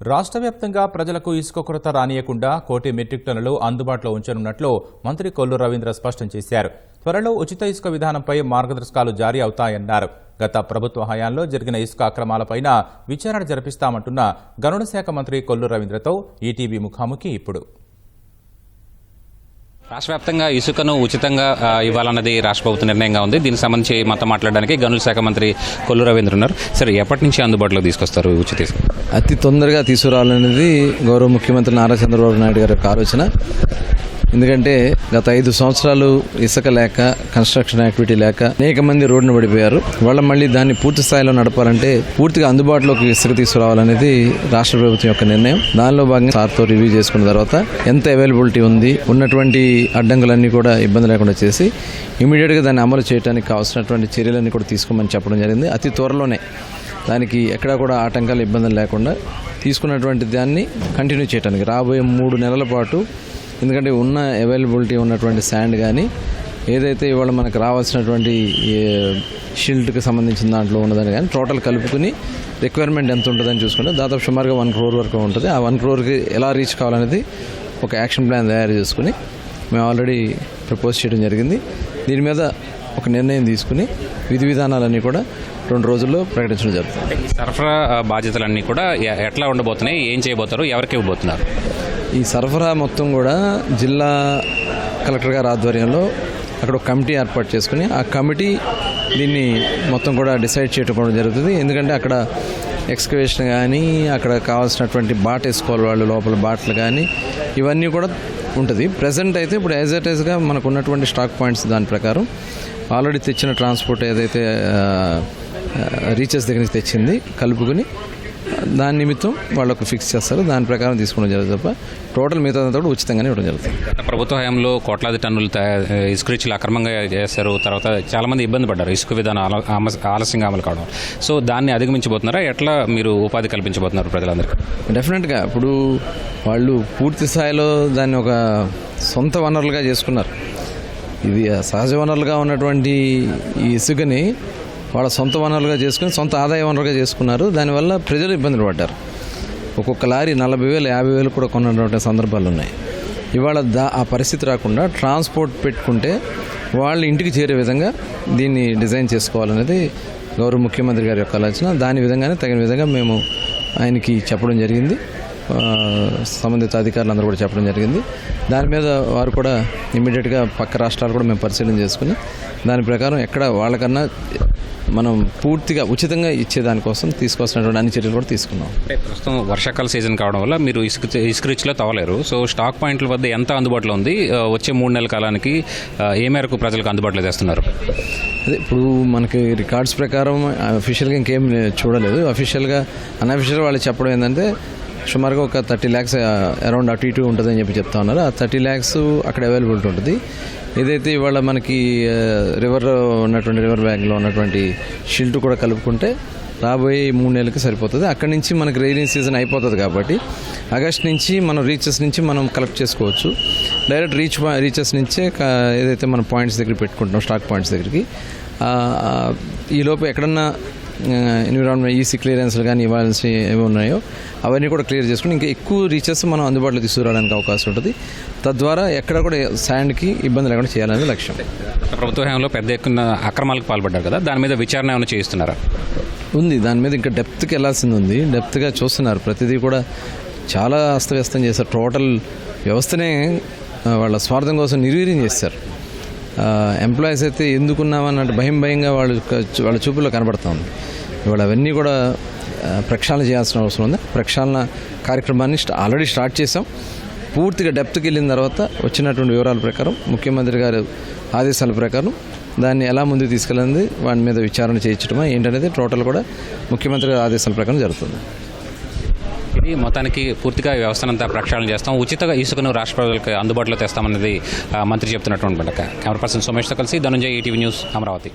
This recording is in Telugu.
రాష్ట్ర వ్యాప్తంగా ప్రజలకు ఇసుక కొరత రానియకుండా కోటి మెట్రిక్ టన్నులు అందుబాటులో ఉంచనున్నట్లు మంత్రి కొల్లు రవీంద్ర స్పష్టం చేశారు. త్వరలో ఉచిత ఇసుక విధానంపై మార్గదర్శకాలు జారీ అవుతాయన్నారు. గత ప్రభుత్వ హయాంలో జరిగిన ఇసుక అక్రమాలపైన విచారణ జరిపిస్తామంటున్న గనుల శాఖ మంత్రి కొల్లు రవీంద్రతో ఈటీవీ ముఖాముఖి ఇప్పుడు. రాష్ట్ర వ్యాప్తంగా ఇసుకను ఉచితంగా ఇవ్వాలన్నది రాష్ట్ర ప్రభుత్వ నిర్ణయంగా ఉంది. దీనికి సంబంధించి మనతో మాట్లాడడానికి గనుల శాఖ మంత్రి కొల్లు రవీంద్ర ఉన్నారు. సరే ఎప్పటి నుంచి అందుబాటులో తీసుకొస్తారు ఉచిత అతి తొందరగా తీసుకురావాలనేది గౌరవ ముఖ్యమంత్రి నారా చంద్రబాబు నాయుడు గారి యొక్క ఆలోచన. ఎందుకంటే గత ఐదు సంవత్సరాలు ఇసుక లేక కన్స్ట్రక్షన్ యాక్టివిటీ లేక అనేక మంది రోడ్డున పడిపోయారు. వాళ్ళ మళ్ళీ దాన్ని పూర్తి స్థాయిలో నడపాలంటే పూర్తిగా అందుబాటులోకి ఇసుక తీసుకురావాలనేది రాష్ట్ర ప్రభుత్వం యొక్క నిర్ణయం. దానిలో భాగంగా సార్తో రివ్యూ చేసుకున్న తర్వాత ఎంత అవైలబిలిటీ ఉంది ఉన్నటువంటి అడ్డంకులన్నీ కూడా ఇబ్బంది లేకుండా చేసి ఇమీడియట్గా దాన్ని అమలు చేయడానికి కావాల్సినటువంటి చర్యలన్నీ కూడా తీసుకోమని చెప్పడం జరిగింది. అతి త్వరలోనే దానికి ఎక్కడా కూడా ఆటంకాలు ఇబ్బందులు లేకుండా తీసుకున్నటువంటి దాన్ని కంటిన్యూ చేయడానికి రాబోయే మూడు నెలల పాటు ఎందుకంటే ఉన్న అవైలబిలిటీ ఉన్నటువంటి శాండ్ కానీ ఏదైతే ఇవాళ మనకు రావాల్సినటువంటి షీల్డ్కి సంబంధించిన దాంట్లో ఉన్నదని కానీ టోటల్ కలుపుకుని రిక్వైర్మెంట్ ఎంత ఉంటుందని చూసుకుంటే దాదాపు సుమారుగా వన్ క్రోర్ వరకు ఉంటుంది. ఆ వన్ క్రోర్కి ఎలా రీచ్ కావాలనేది ఒక యాక్షన్ ప్లాన్ తయారు చేసుకుని మేము ఆల్రెడీ ప్రపోజ్ చేయడం జరిగింది. దీని మీద ఒక నిర్ణయం తీసుకుని విధి విధానాలన్నీ కూడా రెండు రోజుల్లో ప్రకటించడం జరుగుతుంది. సరఫరా బాధ్యతలన్నీ కూడా ఎట్లా ఉండబోతున్నాయి? ఏం చేయబోతారు? ఎవరికి ఇవ్వబోతున్నారు? ఈ సరఫరా మొత్తం కూడా జిల్లా కలెక్టర్ గారి ఆధ్వర్యంలో అక్కడ ఒక కమిటీ ఏర్పాటు చేసుకుని ఆ కమిటీ దీన్ని మొత్తం కూడా డిసైడ్ చేయటం జరుగుతుంది. ఎందుకంటే అక్కడ ఎక్స్కవేషన్ కానీ అక్కడ కావాల్సినటువంటి బాట వేసుకోవాలి వాళ్ళు లోపల బాటలు కానీ ఇవన్నీ కూడా ఉంటుంది. ప్రజెంట్ అయితే ఇప్పుడు యాజ్ అట్ ఈస్గా మనకు ఉన్నటువంటి స్టాక్ పాయింట్స్ దాని ప్రకారం ఆల్రెడీ తెచ్చిన ట్రాన్స్పోర్ట్ ఏదైతే రీచెస్ దగ్గర నుంచి తెచ్చింది కలుపుకొని దాని నిమిత్తం వాళ్ళకు ఫిక్స్ చేస్తారు. దాని ప్రకారం తీసుకోవడం జరుగుతుంది తప్ప టోటల్ మిగతా కూడా ఉచితంగానే ఇవ్వడం జరుగుతుంది. గత ప్రభుత్వ హయాంలో కోట్లాది టన్నులు ఇసుక రీచ్లు అక్రమంగా చేశారు. తర్వాత చాలా మంది ఇబ్బంది పడ్డారు. ఇసుక విధానం ఆలస్యంగా అమలు కావడం. సో దాన్ని అధిగమించబోతున్నారా? ఎట్లా మీరు ఉపాధి కల్పించబోతున్నారు ప్రజలందరికీ? డెఫినెట్గా ఇప్పుడు వాళ్ళు పూర్తి స్థాయిలో దాన్ని ఒక సొంత వనరులుగా చేసుకున్నారు. ఇది సహజ వనరులుగా ఉన్నటువంటి ఈ ఇసుకని వాళ్ళ సొంత వనరులుగా చేసుకుని సొంత ఆదాయ వనరుగా చేసుకున్నారు. దానివల్ల ప్రజలు ఇబ్బందులు పడ్డారు. ఒక్కొక్క లారీ నలభై వేలు యాభై వేలు కూడా కొన్నటువంటి సందర్భాలు ఉన్నాయి. ఇవాళ దా ఆ పరిస్థితి రాకుండా ట్రాన్స్పోర్ట్ పెట్టుకుంటే వాళ్ళ ఇంటికి చేరే విధంగా దీన్ని డిజైన్ చేసుకోవాలనేది గౌరవ ముఖ్యమంత్రి గారి యొక్క ఆలోచన. దాని విధంగానే తగిన విధంగా మేము ఆయనకి చెప్పడం జరిగింది. సంబంధిత సంబంధిత అధికారులందరూ కూడా చెప్పడం జరిగింది. దాని మీద వారు కూడా ఇమీడియట్గా పక్క రాష్ట్రాలు కూడా మేము పరిశీలన చేసుకుని దాని ప్రకారం ఎక్కడ వాళ్ళకన్నా మనం పూర్తిగా ఉచితంగా ఇచ్చేదానికోసం తీసుకోవాల్సినటువంటి అన్ని చర్యలు కూడా తీసుకున్నాం. అంటే ప్రస్తుతం వర్షాకాల సీజన్ కావడం వల్ల మీరు ఇసుక ఇసుక రీచ్లో తవ్వలేరు. సో స్టాక్ పాయింట్ల వద్ద ఎంత అందుబాటులో ఉంది? వచ్చే మూడు నెలల కాలానికి ఏ మేరకు ప్రజలకు అందుబాటులో తెస్తున్నారు అదే ఇప్పుడు మనకి రికార్డ్స్ ప్రకారం అఫీషియల్గా ఇంకేం చూడలేదు. అఫీషియల్గా అన్అఫీషియల్ వాళ్ళు చెప్పడం ఏంటంటే సుమారుగా ఒక థర్టీ ల్యాక్స్ అరౌండ్ అటు ఇటు ఉంటుందని చెప్పి చెప్తా ఉన్నారు. ఆ థర్టీ ల్యాక్స్ అక్కడ అవైలబిలిటీ ఉంటుంది. ఏదైతే ఇవాళ మనకి రివర్ ఉన్నటువంటి రివర్ బ్యాంక్లో ఉన్నటువంటి షిల్ట్ కూడా కలుపుకుంటే రాబోయే మూడు నెలలకి సరిపోతుంది. అక్కడి నుంచి మనకి రైనింగ్ సీజన్ అయిపోతుంది కాబట్టి ఆగస్ట్ నుంచి మనం రీచెస్ నుంచి మనం కలెక్ట్ చేసుకోవచ్చు. డైరెక్ట్ రీచ్ రీచెస్ నుంచే ఏదైతే మనం పాయింట్స్ దగ్గర పెట్టుకుంటున్నాం స్టాక్ పాయింట్స్ దగ్గరికి ఈలోపు ఈ ఎక్కడన్నా ఎన్విరాన్మెంట్ ఈసీ క్లియరెన్స్లు కానీ ఇవ్వాల్సి ఏమి ఉన్నాయో అవన్నీ కూడా క్లియర్ చేసుకుని ఇంకా ఎక్కువ రీచెస్ మనం అందుబాటులో తీసుకురావడానికి అవకాశం ఉంటుంది. తద్వారా ఎక్కడ కూడా శాండ్కి ఇబ్బంది లేకుండా చేయాలనేది లక్ష్యం. ప్రభుత్వ హయాంలో పెద్ద ఎత్తున అక్రమాలకు పాల్పడ్డారు కదా దాని మీద విచారణ ఏమైనా చేయిస్తున్నారా? ఉంది దాని మీద ఇంకా డెప్త్కి వెళ్ళాల్సింది ఉంది. డెప్త్గా చూస్తున్నారు. ప్రతిదీ కూడా చాలా అస్తవ్యస్తం చేశారు. టోటల్ వ్యవస్థనే వాళ్ళ స్వార్థం కోసం నిర్వీర్యం చేశారు. ఎంప్లాయీస్ అయితే ఎందుకున్నామన్నట్టు భయం భయంగా వాళ్ళు వాళ్ళ చూపుల్లో కనబడతా ఉంది. ఇవాళ అవన్నీ కూడా ప్రక్షాళన చేయాల్సిన అవసరం ఉంది. ప్రక్షాళన కార్యక్రమాన్ని ఆల్రెడీ స్టార్ట్ చేసాం పూర్తిగా డెప్త్కి వెళ్ళిన తర్వాత వచ్చినటువంటి వివరాల ప్రకారం ముఖ్యమంత్రి గారు ఆదేశాల ప్రకారం దాన్ని ఎలా ముందుకు తీసుకెళ్ళింది వాటి మీద విచారణ చేయించడమా ఏంటనేది టోటల్ కూడా ముఖ్యమంత్రి గారి ఆదేశాల ప్రకారం జరుగుతుంది. ఇది మొత్తానికి పూర్తిగా వ్యవస్థనంతా ప్రక్షాళన చేస్తాం. ఉచిత ఇసుకను రాష్ట్ర ప్రజలకు అందుబాటులో తెస్తామన్నది మంత్రి చెప్తున్నటువంటి కెమెరా పర్సన్ సోమేష్తో కలిసి ధనుంజయ్ ఈటీవీ న్యూస్ అమరావతి.